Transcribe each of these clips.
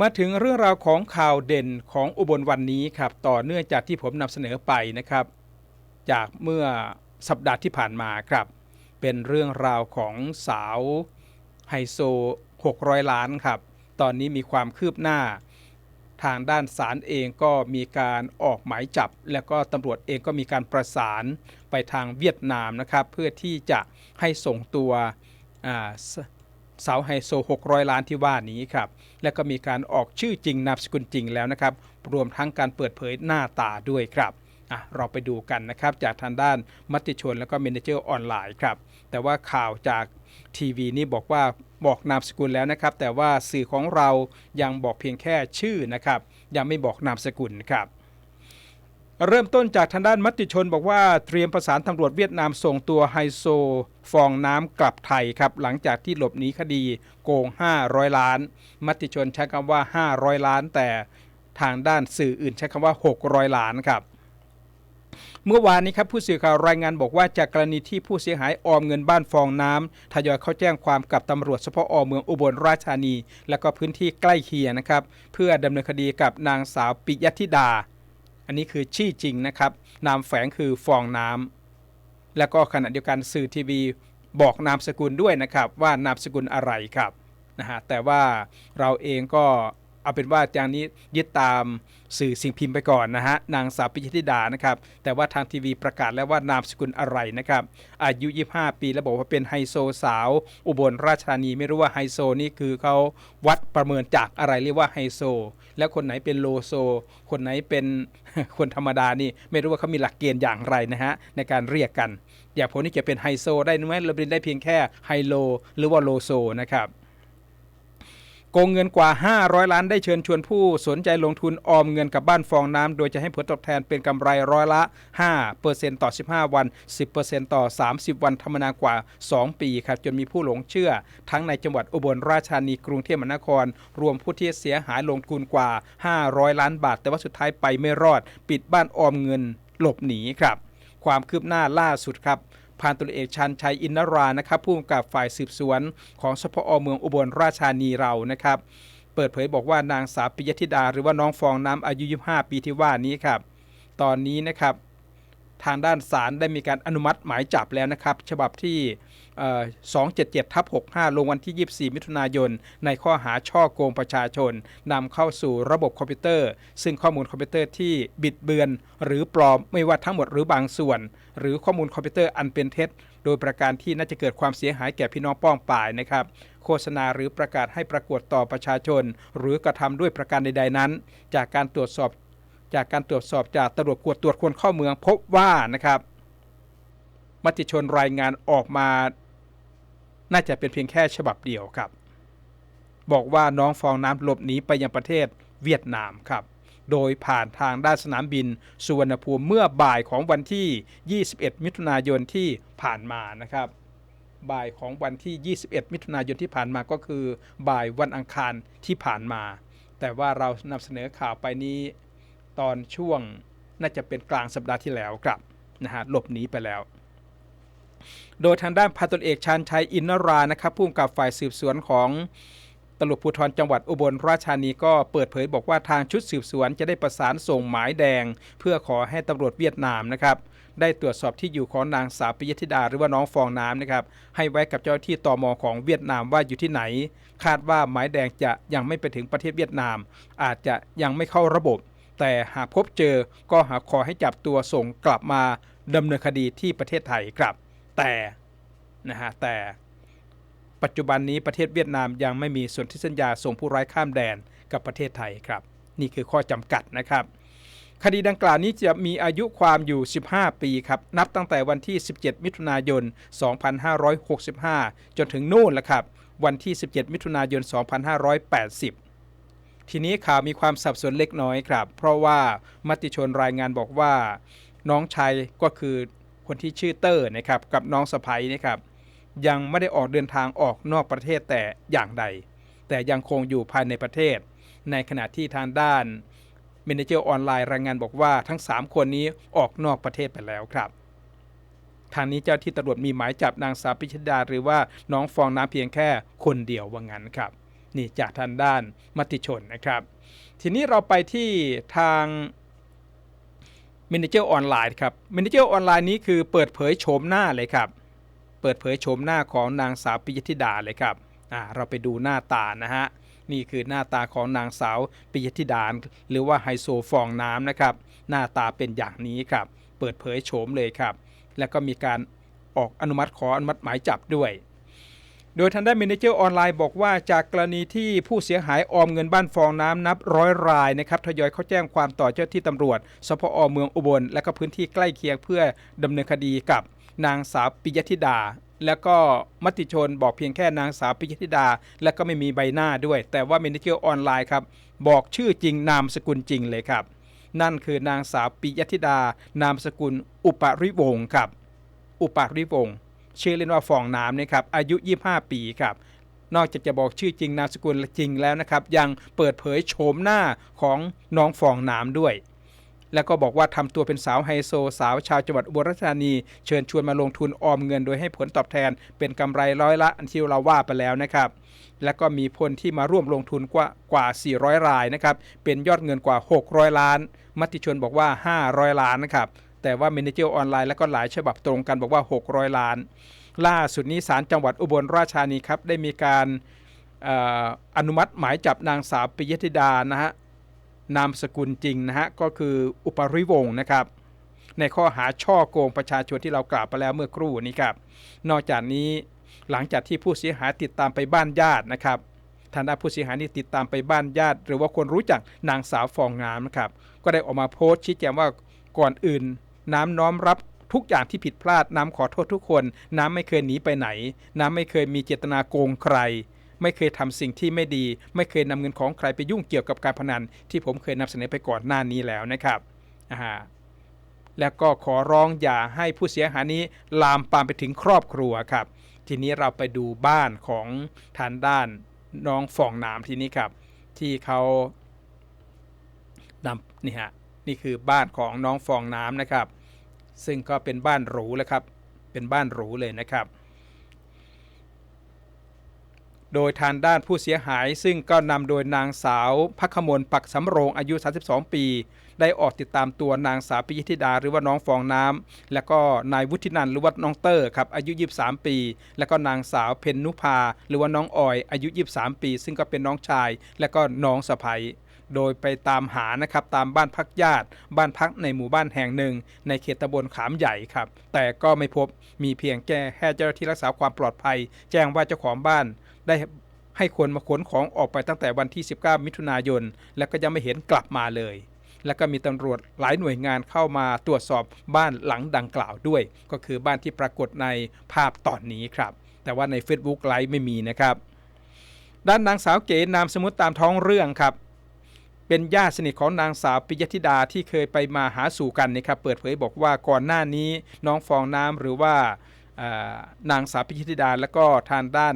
มาถึงเรื่องราวของข่าวเด่นของอุบลวันนี้ครับ ต่อเนื่องจากที่ผมนำเสนอไปนะครับ จากเมื่อสัปดาห์ที่ผ่านมาครับ เป็นเรื่องราวของสาวไฮโซ 600 ล้านครับ ตอนนี้มีความคืบหน้า ทางด้านศาลเองก็มีการออกหมายจับ แล้วก็ตำรวจเองก็มีการประสานไปทางเวียดนามนะครับ เพื่อที่จะให้ส่งตัว สสาวไฮโซ 600 ล้านที่ว่านี้ครับ และก็มีการออกชื่อจริงนามสกุลจริงแล้วนะครับ รวมทั้งการเปิดเผยหน้าตาด้วยครับเราไปดูกันนะครับจากทางด้านมติชนแล้วก็เมนเจอร์ออนไลน์ครับ แต่ว่าข่าวจากทีวีนี่บอกว่าบอกนามสกุลแล้วนะครับ แต่ว่าสื่อของเรายังบอกเพียงแค่ชื่อนะครับ ยังไม่บอกนามสกุลครับ เริ่มต้นจากทางด้านมติชนบอกว่าเตรียมประสานตำรวจเวียดนามส่งตัวไฮโซ ฟองน้ำกลับไทยครับ หลังจากที่หลบหนีคดีโกง 500 ล้าน มติชนใช้คำว่า 500 ล้าน แต่ทางด้านสื่ออื่นใช้คำว่า 600 ล้านครับเมื่อวานนี้ครับผู้สื่อข่าวรายงานบอกว่าจากกรณีที่ผู้เสียหายออมเงินบ้านฟองน้ำทยอยเข้าแจ้งความกับตำรวจเฉพาะอเมืองอุบลราชธานี และก็พื้นที่ใกล้เคียงนะครับ เพื่อดำเนินคดีกับนางสาวปิยธิดา อันนี้คือชื่อจริงนะครับ นามแฝงคือฟองน้ำแล้วก็ขณะเดียวกันสื่อทีวีบอกนามสกุลด้วยนะครับว่านามสกุลอะไรครับนะฮะแต่ว่าเราเองก็ เอาเป็นว่าอย่างนี้ยึดตามสื่อสิ่งพิมพ์ไปก่อนนะฮะนางสาวปิยธิดานะครับแต่ว่าทางทีวีประกาศแล้วว่านามสกุลอะไรนะครับอายุ 25 ปีแล้วบอกว่าเป็นไฮโซสาว อุบลราชธานีไม่รู้ว่าไฮโซนี่คือเขาวัดประเมินจากอะไรเรียกว่าไฮโซ แล้วคนไหนเป็นโลโซ คนไหนเป็นคนธรรมดานี่ไม่รู้ว่าเขามีหลักเกณฑ์อย่างไรนะฮะในการเรียกกัน อย่างผมนี่จะเป็นไฮโซได้ไหมเราเป็นได้เพียงแค่ไฮโลหรือว่าโลโซนะครับ โกงเงินกว่า 500 ล้านได้เชิญชวนผู้สนใจลงทุนออมเงินกับบ้านฟองน้ำ โดยจะให้ผลตอบแทนเป็นกำไรร้อยละ 5%ต่อ 15 วัน 10%ต่อ 30 วันธรรมนากว่า 2 ปีครับจนมีผู้หลงเชื่อ ทั้งในจังหวัดอุบลราชธานีกรุงเทพมหานคร รวมผู้ที่เสียหายลงทุนกว่า 500 ล้านบาท แต่ว่าสุดท้ายไปไม่รอด ปิดบ้านออมเงินหลบหนีครับ ความคืบหน้าล่าสุดครับ พันตุเอกชันชัยอินนรานะครับผู้กำกับฝ่ายสืบสวนของสพอเมืองอุบลราชธานีเรานะครับ เปิดเผยบอกว่านางสาวปิยธิดา หรือว่าน้องฟองน้ำอายุ 25 ปีที่ว่านี้ครับ ตอนนี้นะครับ ทางด้านศาลได้มีการอนุมัติหมายจับแล้วนะครับ ฉบับที่ 277ทับ65 ลงวันที่ 24 มิถุนายน ในข้อหาช่อโกงประชาชนนำเข้าสู่ระบบคอมพิวเตอร์ ซึ่งข้อมูลคอมพิวเตอร์ที่บิดเบือน หรือปลอมไม่ว่าทั้งหมดหรือบางส่วน หรือข้อมูลคอมพิวเตอร์อันเป็นเท็จ โดยประการที่น่าจะเกิดความเสียหายแก่พี่น้องป้องป่ายนะครับโฆษณาหรือประกาศให้ปรากฏต่อประชาชน หรือกระทำด้วยประการใด ๆนั้น จากการตรวจสอบจากการตรวจสอบจากตำรวจกวดตรวจคนเข้าเมืองพบว่านะครับมติชนรายงานออกมา น่าจะเป็นเพียงแค่ฉบับเดียวครับ บอกว่าน้องฟองน้ำหลบหนีไปยังประเทศเวียดนามครับ โดยผ่านทางด้านสนามบินสุวรรณภูมิเมื่อบ่ายของวันที่ 21 มิถุนายนที่ผ่านมานะครับ บ่ายของวันที่ 21 มิถุนายนที่ผ่านมาก็คือ บ่ายวันอังคารที่ผ่านมา แต่ว่าเรานำเสนอข่าวไปนี้ ตอนช่วงน่าจะเป็นกลางสัปดาห์ที่แล้วครับนะฮะหลบหนีไปแล้ว โดยทางด้านพันตำรวจเอกชาญชัยอินนรานะครับผู้กำกับฝ่ายสืบสวนของตำรวจภูธรจังหวัดอุบลราชธานีก็เปิดเผยบอกว่าทางชุดสืบสวนจะได้ประสานส่งหมายแดง เพื่อขอให้ตำรวจเวียดนามนะครับได้ตรวจสอบที่อยู่ของนางสาวปิยธิดาหรือว่าน้องฟองน้ำนะครับให้ไว้กับเจ้าหน้าที่ตอมของเวียดนามว่าอยู่ที่ไหน คาดว่าหมายแดงจะยังไม่ไปถึงประเทศเวียดนาม อาจจะยังไม่เข้าระบบ แต่หากพบเจอก็หาขอให้จับตัวส่งกลับมาดำเนินคดีที่ประเทศไทยครับ แต่นะฮะแต่ปัจจุบันนี้ประเทศเวียดนามยังไม่มีส่วนที่สัญญาส่งผู้ร้ายข้ามแดนกับประเทศไทยครับ นี่คือข้อจำกัดนะครับ คดีดังกล่าวนี้จะมีอายุความอยู่ 15 ปีครับ นับตั้งแต่วันที่ 17 มิถุนายน 2565 จนถึงนู่นแหละครับ วันที่ 17 มิถุนายน 2580 ทีนี้ข่าวมีความสับสนเล็กน้อยครับ เพราะว่ามติชนรายงานบอกว่า น้องชายก็คือ คนที่ชื่อเตอร์นะครับกับน้องสะพ้ยนะครับยังไม่ได้ออกเดินทางออกนอกประเทศแต่อย่างใด แต่ยังคงอยู่ภายในประเทศ ในขณะที่ทางด้านเมนเจอร์ออนไลน์รายงานบอกว่าทั้ง 3 คนนี้ออกนอกประเทศไปแล้วครับ ทางนี้เจ้าที่ตำรวจมีหมายจับนางสาวปิชดาหรือว่าน้องฟองน้ำเพียงแค่คนเดียวว่างั้นครับ นี่จากทางด้านมติชนนะครับ ทีนี้เราไปที่ทาง มินิเจอร์ออนไลน์ครับมินิเจอร์ออนไลน์นี้คือเปิดเผยโฉมหน้าเลยครับ เปิดเผยโฉมหน้าของนางสาวปิยธิดาเลยครับอ่าเราไปดูหน้าตานะฮะนี่คือหน้าตาของนางสาวปิยธิดาหรือว่าไฮโซฟองน้ำนะครับ หน้าตาเป็นอย่างนี้ครับ เปิดเผยโฉมเลยครับ แล้วก็มีการออกอนุมัติขออนุมัติหมายจับด้วย โดยทางด้านมินิเจอร์ออนไลน์บอกว่าจากกรณีที่ผู้เสียหายออมเงินบ้านฟองน้ำนับร้อยรายนะครับทยอยเข้าแจ้งความต่อเจ้าที่ตำรวจสพอเมืองอุบล และก็พื้นที่ใกล้เคียงเพื่อดำเนินคดีกับนางสาวปิยธิดา แล้วก็มติชนบอกเพียงแค่นางสาวปิยธิดา และก็ไม่มีใบหน้าด้วย แต่ว่ามินิเจอร์ออนไลน์ครับบอกชื่อจริงนามสกุลจริงเลยครับ นั่นคือนางสาวปิยธิดา นามสกุลอุปริวงศ์ครับ อุปริวงศ์ ชื่อเล่นว่าฟองน้ำนะครับอายุ 25 ปีครับนอกจากจะบอกชื่อจริงนามสกุลจริงแล้วนะครับ ยังเปิดเผยโฉมหน้าของน้องฟองน้ำด้วย แล้วก็บอกว่าทำตัวเป็นสาวไฮโซ สาวชาวจังหวัดอุบลราชธานี เชิญชวนมาลงทุนออมเงินโดยให้ผลตอบแทนเป็นกำไรร้อยละอันที่เราว่าไปแล้วนะครับ แล้วก็มีคนที่มาร่วมลงทุนกว่ากว่า 400 รายนะครับ เป็นยอดเงินกว่า 600 ล้าน มติชนบอกว่า 500 ล้านนะครับ แต่ว่า m ม n a เจอร์ออนไลน์แล้วก็หลายฉบับตรงกันบอกว่า 600 ล้าน ล่าสุดนี้ศาลจังหวัดอุบลราชธานีครับได้มีการเอ่ออนุมัติหมายจับนางสาวปิยธิดานะฮะนามสกุลจริงนะฮะก็คืออุปริวงศ์นะครับ ในข้อหาช่อโกงประชาชนที่เรากล่าวไปแล้วเมื่อครู่นี้ครับ นอกจากนี้หลังจากที่ผู้เสียหายติดตามไปบ้านญาตินะครับทางด้านผู้เสียหายนี่ติดตามไปบ้านญาติ หรือว่าคนรู้จักนางสาวฟองงามนะครับ ก็ได้ออกมาโพสต์ชี้แจงว่าก่อนอื่น น้ำน้อมรับทุกอย่างที่ผิดพลาดน้ำขอโทษทุกคน น้ำไม่เคยหนีไปไหน น้ำไม่เคยมีเจตนาโกงใคร ไม่เคยทำสิ่งที่ไม่ดี ไม่เคยนำเงินของใครไปยุ่งเกี่ยวกับการพนัน ที่ผมเคยนำเสนอไปก่อนหน้านี้แล้วนะครับอ่าแล้วก็ขอร้องอย่าให้ผู้เสียหายนี้ลามปามไปถึงครอบครัวครับ ทีนี้เราไปดูบ้านของทางด้านน้องฟองน้ำทีนี้ครับ ที่เขานำนี่ฮะ นี่คือบ้านของน้องฟองน้ำนะครับ ซึ่งก็เป็นบ้านหรูแล้วครับเป็นบ้านหรูเลยนะครับ โดยทางด้านผู้เสียหายซึ่งก็นำโดยนางสาวพักขมลปักสำโรงอายุ 32 ปี ได้ออกติดตามตัวนางสาวปิยธิดาหรือว่าน้องฟองน้ำและก็นายวุฒินันหรือว่าน้องเตอร์ครับอายุ 23 ปี และก็นางสาวเพนนุภาหรือว่าน้องออยอายุ 23 ปี ซึ่งก็เป็นน้องชาย และก็น้องสะใภ้ โดยไปตามหานะครับตามบ้านพักญาติ บ้านพักในหมู่บ้านแห่งหนึ่ง ในเขตตำบลขามใหญ่ครับ แต่ก็ไม่พบมีเพียงแค่แค่เจ้าหน้าที่รักษาความปลอดภัย แจ้งว่าเจ้าของบ้านได้ให้คนมาขนของออกไปตั้งแต่วันที่ 19 มิถุนายน และก็ยังไม่เห็นกลับมาเลย แล้วก็มีตำรวจหลายหน่วยงานเข้ามาตรวจสอบบ้านหลังดังกล่าวด้วย ก็คือบ้านที่ปรากฏในภาพตอนนี้ครับ แต่ว่าใน Facebook ไลฟ์ไม่มีนะครับ ด้านนางสาวเก๋นามสมมติตามท้องเรื่องครับ เป็นญาติสนิทของนางสาวปิยธิดาที่เคยไปมาหาสู่กันนะครับเปิดเผยบอกว่าก่อนหน้านี้น้องฟองน้ำหรือว่านางสาวปิยธิดา และก็ทางด้าน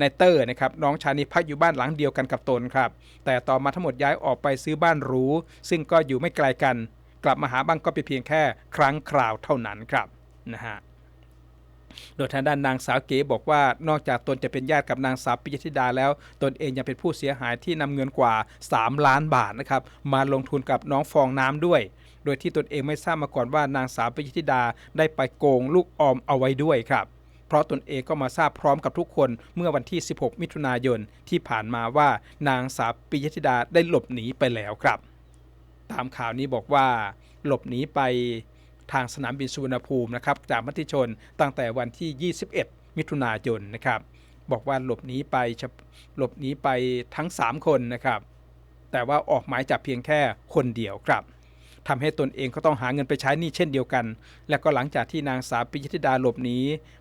นายเตอร์นะครับน้องชายนี้พักอยู่บ้านหลังเดียวกันกับตนครับ แต่ต่อมาทั้งหมดย้ายออกไปซื้อบ้านหรูซึ่งก็อยู่ไม่ไกลกัน กลับมาหาบ้างก็เป็นเพียงแค่ครั้งคราวเท่านั้นครับนะฮะ โดยทางด้านนางสาวเก๋บอกว่านอกจากตนจะเป็นญาติกับนางสาวปิยธิดาแล้ว ตนเองยังเป็นผู้เสียหายที่นำเงินกว่า 3 ล้านบาทนะครับมาลงทุนกับน้องฟองน้ำด้วย โดยที่ตนเองไม่ทราบมาก่อนว่านางสาวปิยธิดาได้ไปโกงลูกออมเอาไว้ด้วยครับเพราะตนเองก็มาทราบพร้อมกับทุกคนเมื่อวันที่ 16 มิถุนายนที่ผ่านมาว่านางสาวปิยธิดาได้หลบหนีไปแล้วครับ ตามข่าวนี้บอกว่า หลบหนีไป ทางสนามบินสุวรรณภูมินะครับจากมติชนตั้งแต่วันที่ 21 มิถุนายนนะครับบอกว่าหลบหนีไปหลบหนีไปทั้ง 3 คนนะครับแต่ว่าออกหมายจับเพียงแค่คนเดียวครับ ทำให้ตนเองก็ต้องหาเงินไปใช้หนี้เช่นเดียวกัน และก็หลังจากที่นางสาวปิยธิดาหลบหนี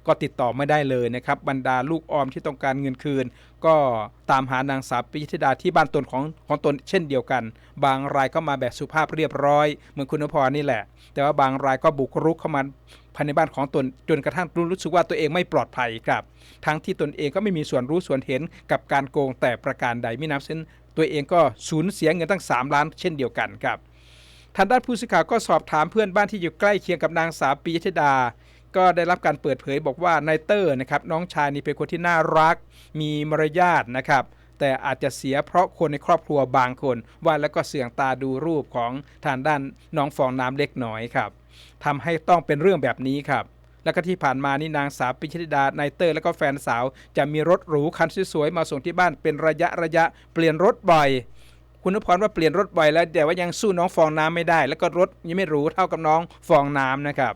ก็ติดต่อไม่ได้เลยนะครับบรรดาลูกออมที่ต้องการเงินคืน ก็ตามหานางสาวปิยธิดาที่บ้านตนของของตนเช่นเดียวกัน บางรายก็มาแบบสุภาพเรียบร้อย เหมือนคุณนพรนี่แหละ แต่ว่าบางรายก็บุกรุกเข้ามาภายในบ้านของตนจนกระทั่งรู้สึกว่าตัวเองไม่ปลอดภัยครับ ทั้งที่ตนเองก็ไม่มีส่วนรู้ส่วนเห็นกับการโกงแต่ประการใดไม่นับเส้นตัวเองก็สูญเสียเงินตั้ง 3 ล้านเช่นเดียวกันครับ ทางด้านผู้สื่อข่าวก็สอบถามเพื่อนบ้านที่อยู่ใกล้เคียงกับนางสาวปิยธิดา ก็ได้รับการเปิดเผยบอกว่านายเตอร์นะครับน้องชายนี่เป็นคนที่น่ารัก มีมารยาทนะครับแต่อาจจะเสียเพราะคนในครอบครัวบางคนว่าแล้วก็เสื่องตาดูรูปของทางด้านน้องฟองน้ำเล็กน้อยครับทำให้ต้องเป็นเรื่องแบบนี้ครับ แล้วก็ที่ผ่านมานี่นางสาวปิชิดานายเตอร์ แล้วก็แฟนสาว จะมีรถหรูคันสวยๆมาส่งที่บ้านเป็นระยะระยะเปลี่ยนรถบ่อย คุณนพพรว่าเปลี่ยนรถบ่อยแล้วแต่ว่ายังสู้น้องฟองน้ำไม่ได้ แล้วก็รถยังไม่หรูเท่ากับน้องฟองน้ำนะครับ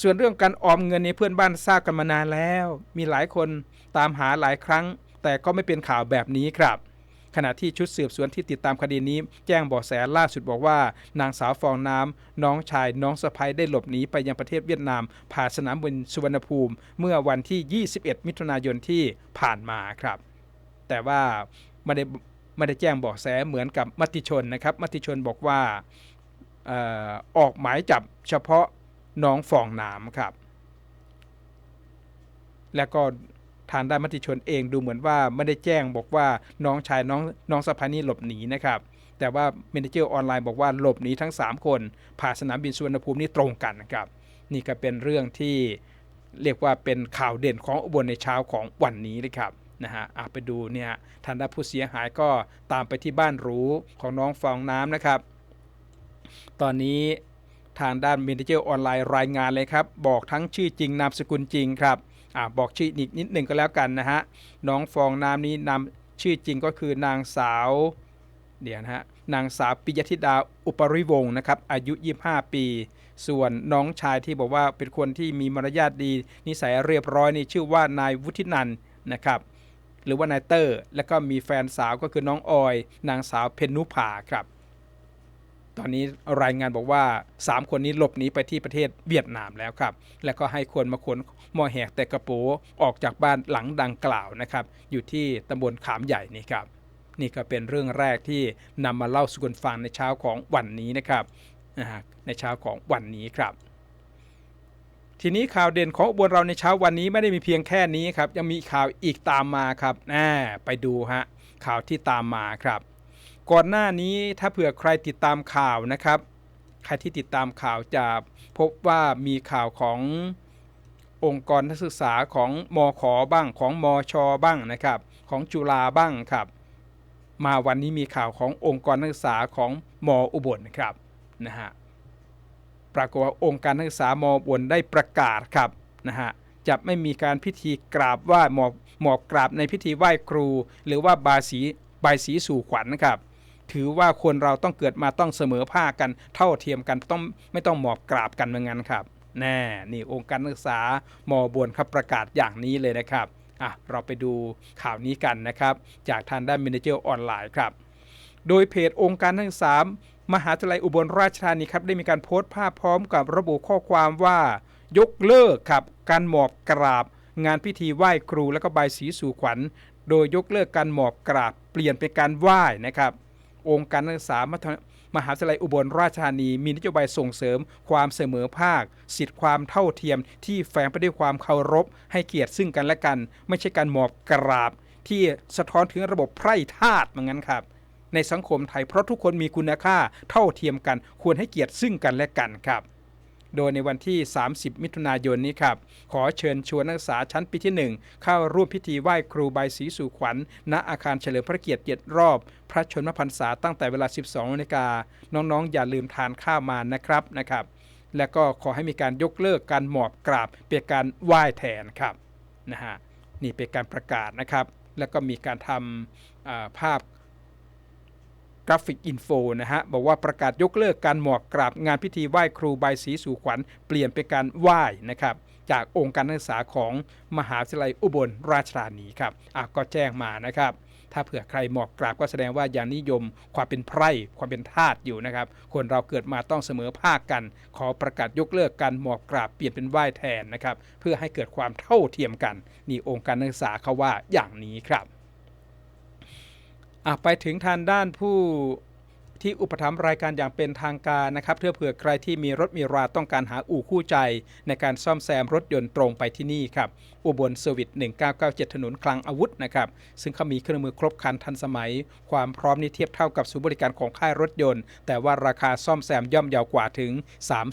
ส่วนเรื่องการออมเงินในเพื่อนบ้านทราบกันมานานแล้ว มีหลายคนตามหาหลายครั้ง แต่ก็ไม่เป็นข่าวแบบนี้ครับ ขณะที่ชุดสืบสวนที่ติดตามคดีนี้ แจ้งบาะแสล่าสุดบอกว่า นางสาวฟองน้ำน้องชายน้องสะพ้ยได้หลบหนีไปยังประเทศเวียดนาม ผ่านสนามบินสุวรรณภูมิ เมื่อวันที่ 21 มิถุนายนที่ผ่านมาครับ แต่ว่าไม่ได้ ไม่ได้แจ้งเบาะแสเหมือนกับมติชนนะครับมติชนบอกว่าออกหมายจับเฉพาะน้องฟองน้ำครับ แล้วก็ทางด้านมติชนเองดูเหมือนว่าไม่ได้แจ้งบอกว่าน้องชายน้องน้องสะพานี่หลบหนีนะครับ แต่ว่าเมนเจอร์ออนไลน์บอกว่าหลบหนีทั้ง 3 คนผ่านสนามบินสุวรรณภูมินี่ตรงกันนะครับ นี่ก็เป็นเรื่องที่เรียกว่าเป็นข่าวเด่นของอุบลในเช้าของวันนี้เลยครับ นะฮะไปดูเนี่ยทางด้านผู้เสียหายก็ตามไปที่บ้านหรูของน้องฟองน้ำนะครับ ตอนนี้ทางด้านเมนเจอร์ออนไลน์รายงานเลยครับ บอกทั้งชื่อจริงนามสกุลจริงครับอบอกชื่ออีกนิดหนึ่งก็แล้วกันนะฮะน้องฟองน้ำนี้นามชื่อจริงก็คือนางสาวเดี๋ยวนะฮะนางสาวปิยธิดาอุปริวงศ์นะครับอายุ 25 ปี ส่วนน้องชายที่บอกว่าเป็นคนที่มีมารยาทดี นิสัยเรียบร้อยนี่ชื่อว่านายวุฒินันนะครับ หรือว่านายเตอร์ แล้วก็มีแฟนสาวก็คือน้องออย นางสาวเพนนุภาครับ ตอนนี้รายงานบอกว่า 3 คนนี้หลบหนีไปที่ประเทศเวียดนามแล้วครับ แล้วก็ให้คนมาขนมอแหกแต่กระโปออกจากบ้านหลังดังกล่าวนะครับ อยู่ที่ตำบลขามใหญ่นี่ครับ นี่ก็เป็นเรื่องแรกที่นำมาเล่าสู่กันฟังในเช้าของวันนี้นะครับในเช้าของวันนี้ครับ ทีนี้ข่าวเด่นของอุบลเราในเช้าวันนี้ไม่ได้มีเพียงแค่นี้ครับ ยังมีข่าวอีกตามมาครับอ่าไปดูฮะข่าวที่ตามมาครับ ก่อนหน้านี้ถ้าเผื่อใครติดตามข่าวนะครับ ใครที่ติดตามข่าวจะพบว่ามีข่าวขององค์กรนักศึกษาของมอขอบ้างของมอชอบ้างนะครับ ของจุฬาบ้างครับ มาวันนี้มีข่าวขององค์กรนักศึกษาของมออุบลครับนะฮะ ปรากฏว่าองค์การนักศึกษามออุบลได้ประกาศครับนะฮะจะไม่มีการพิธีกราบไหว้หมอบหมอบกราบในพิธีไหว้ครู หรือว่าบายสีบายสีสู่ขวัญนะครับ ถือว่าคนเราต้องเกิดมาต้องเสมอภาคกันเท่าเทียมกันต้องไม่ต้องหมอบกราบกันเหมือนกันครับ แน่นี่องค์การนักศึกษามอบวนครับประกาศอย่างนี้เลยนะครับอะเราไปดูข่าวนี้กันนะครับ จากทางด้าน Manager ออนไลน์ครับ โดยเพจองค์การนักศึกษา มหาวิทยาลัยอุบลราชธานีครับได้มีการโพสต์ภาพพร้อมกับระบุข้อความว่า ยกเลิกครับการหมอบกราบ งานพิธีไหว้ครูและก็ใบสีสู่ขวัญ โดยยกเลิกการหมอบกราบ เปลี่ยนเป็นการไหว้นะครับ องค์การนักศึกษามมหาวิทยาลัยอุบลราชธานี มีนโยบายส่งเสริม ความเสมอภาค สิทธิความเท่าเทียม ที่แฝงไปด้วยความเคารพ ให้เกียรติซึ่งกันและกัน ไม่ใช่การหมอบกราบ ที่สะท้อนถึงระบบไพร่ทาสเหมือนกันครับ ในสังคมไทยเพราะทุกคนมีคุณค่าเท่าเทียมกัน ควรให้เกียรติซึ่งกันและกันครับโดยในวันที่ 30 มิถุนายนนี้ครับ ขอเชิญชวนนักศึกษาชั้นปีที่ 1 เข้าร่วมพิธีไหว้ครูใบายสีสู่ขวัญ ณ อาคารเฉลิมพระเกียรติ7รอบ พระชนมพรรษาตั้งแต่เวลา 12นาฬิกา น้องๆ อย่าลืมทานข้าวมานะครับนะครับ และก็ขอให้มีการยกเลิกการหมอบกราบเป็นการไหว้แทนครับนะฮะนี่เป็นการประกาศนะครับ แล้วก็มีการทำภาพ กราฟิกอินโฟนะฮะ บอกว่าประกาศยกเลิกการหมอบกราบงานพิธีไหว้ครูใบสีสู่ขวัญ เปลี่ยนเป็นการไหว้นะครับ จากองค์การนักศึกษาของมหาวิทยาลัยอุบลราชธานีครับอะก็แจ้งมานะครับถ้าเผื่อใครหมอบกราบก็แสดงว่ายังนิยม ความเป็นไพร่ความเป็นทาสอยู่นะครับ คนเราเกิดมาต้องเสมอภาคกัน ขอประกาศยกเลิกการหมอบกราบเปลี่ยนเป็นไหว้แทนนะครับ เพื่อให้เกิดความเท่าเทียมกัน นี่องค์การนักศึกษาเขาว่าอย่างนี้ครับ อะไปถึงทางด้านผู้ ที่อุปถัมภ์รายการอย่างเป็นทางการนะครับเพื่อเผื่อใครที่มีรถมีราต้องการหาอู่คู่ใจ ในการซ่อมแซมรถยนต์ตรงไปที่นี่ครับอุบลเซอร์วิส1997 ถนนคลังอาวุธนะครับซึ่งเขามีเครื่องมือครบครันทันสมัย ความพร้อมนี้เทียบเท่ากับศูนย์บริการของค่ายรถยนต์ แต่ว่าราคาซ่อมแซมย่อมเยาวกว่าถึง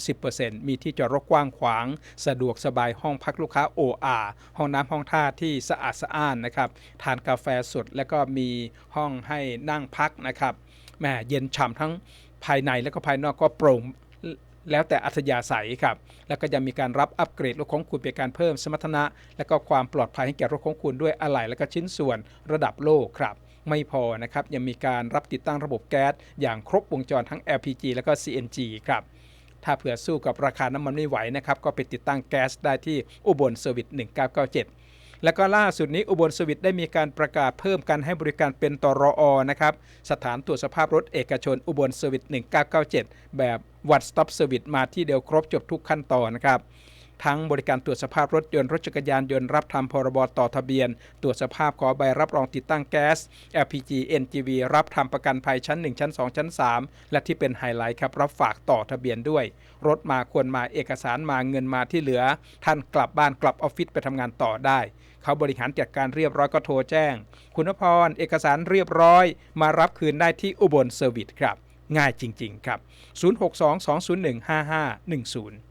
30%มีที่จอดรถกว้างขวาง สะดวกสบายห้องพักลูกค้า OR ห้องน้ำห้องท่าที่สะอาดสะอ้านนะครับทานกาแฟสดแล้วก็มีห้องให้นั่งพักนะครับ แหม่เย็นฉ่ำทั้งภายในและก็ภายนอกก็โปร่งแล้วแต่อัธยาศัยครับ แล้วก็ยังมีการรับอัปเกรดรถของคุณเป็นการเพิ่มสมรรถนะ และก็ความปลอดภัยให้แก่รถของคุณด้วยอะไหล่และก็ชิ้นส่วนระดับโลกครับ ไม่พอนะครับ ยังมีการรับติดตั้งระบบแก๊ส อย่างครบวงจรทั้ง LPG และก็ CNG ครับ ถ้าเผื่อสู้กับราคาน้ำมันไม่ไหวนะครับ ก็ไปติดตั้งแก๊สได้ที่อุบลเซอร์วิส1997 แล้วก็ล่าสุดนี้อุบลสวิตได้มีการประกาศเพิ่มการให้บริการเป็นตรออนะครับสถานตรวจสภาพรถเอกชนอุบลสวิต1997 แบบวัดสต็อปสวิตมาที่เดียวครบจบทุกขั้นตอนนะครับ ทั้งบริการตรวจสภาพรถยนต์รถจักรยานยนต์รับทำพรบต่อทะเบียน ตรวจสภาพขอใบรับรองติดตั้งแก๊ส LPG NGV รับทำประกันภัยชั้น 1 ชั้น 2 ชั้น 3 และที่เป็นไฮไลท์ครับรับฝากต่อทะเบียนด้วย รถมาควรมาเอกสารมาเงินมาที่เหลือ ท่านกลับบ้านกลับออฟฟิศไปทำงานต่อได้เขาบริหารจัดการเรียบร้อยก็โทรแจ้ง คุณพรเอกสารเรียบร้อย มารับคืนได้ที่อุบลเซอร์วิสครับ ง่ายจริง ๆ ครับ 062-201-5510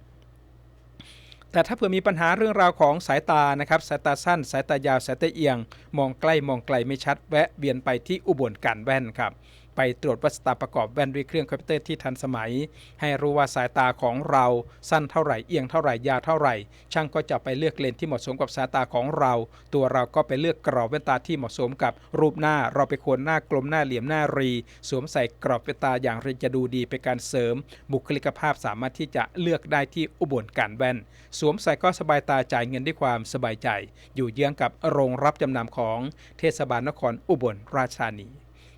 แต่ถ้าเผื่อมีปัญหาเรื่องราวของสายตานะครับสายตาสั้น สายตายาวสายตาเอียง มองใกล้มองไกลไม่ชัดแวะเวียนไปที่อุบลการแว่นครับ ไปตรวจวัสตาประกอบแว่นด้วยเครื่องคอมพิวเตอร์ที่ทันสมัย ให้รู้ว่าสายตาของเราสั้นเท่าไหร่เอียงเท่าไหร่ยาวเท่าไหร่ ช่างก็จะไปเลือกเลนที่เหมาะสมกับสายตาของเรา ตัวเราก็ไปเลือกกรอบแว่นตาที่เหมาะสมกับรูปหน้า เราไปโคนหน้ากลมหน้าเหลี่ยมหน้ารี สวมใส่กรอบแว่นตาอย่างไรจะดูดีเป็นการเสริม บุคลิกภาพสามารถที่จะเลือกได้ที่อุบลการแว่น สวมใส่ก็สบายตาจ่ายเงินด้วยความสบายใจ อยู่เยื้องกับโรงรับจำนำของเทศบาลนครอุบลราชธานี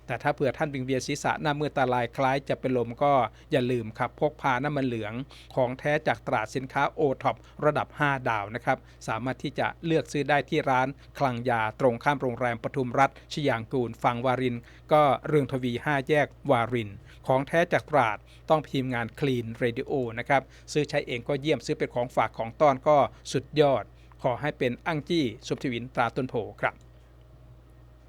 แต่ถ้าเผื่อท่านวิงเวียนศีรษะหน้ามือตาลายคล้ายจะเป็นลมก็อย่าลืมครับพกพาน้ำมันเหลืองของแท้จากตราดสินค้าโอท็อประดับ 5 ดาวนะครับ สามารถที่จะเลือกซื้อได้ที่ร้าน คลังยาตรงข้ามโรงแรมปทุมรัฐชยางกูลฝั่งวาริน ก็เรืองทวี 5 แยกวาริน ของแท้จากตราดต้องพิมพ์งานคลีนเรดิโอนะครับซื้อใช้เองก็เยี่ยมซื้อเป็นของฝากของต้อนก็สุดยอด ขอให้เป็นอั้งจี้สุบทวินตราต้นโพครับ